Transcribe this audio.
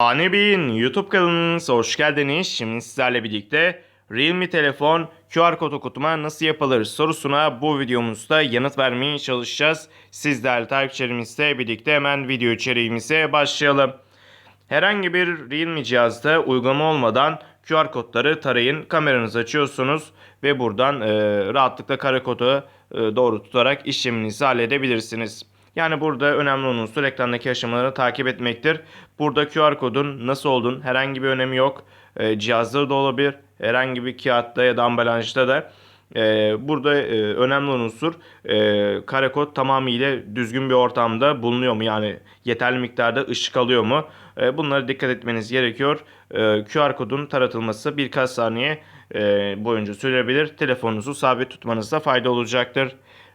Bey'in YouTube kanalınıza hoş geldiniz. Şimdi sizlerle birlikte Realme telefon QR kod okutma nasıl yapılır sorusuna bu videomuzda yanıt vermeye çalışacağız. Sizler takipçilerimizle birlikte hemen video içeriğimize başlayalım. Herhangi bir Realme cihazda uygulama olmadan QR kodları tarayın. Kameranızı açıyorsunuz ve buradan e, rahatlıkla kare kodu e, doğru tutarak işleminizi halledebilirsiniz. Yani burada önemli unsur ekrandaki aşamaları takip etmektir. Burada QR kodun nasıl olduğunu herhangi bir önemi yok. E, cihazda da olabilir. Herhangi bir kağıtta ya da ambalajda da. E, burada e, önemli unsur e, kare kod tamamıyla düzgün bir ortamda bulunuyor mu? Yani yeterli miktarda ışık alıyor mu? E, bunlara dikkat etmeniz gerekiyor. E, QR kodun taratılması birkaç saniye e, boyunca sürebilir. Telefonunuzu sabit tutmanızda fayda olacaktır.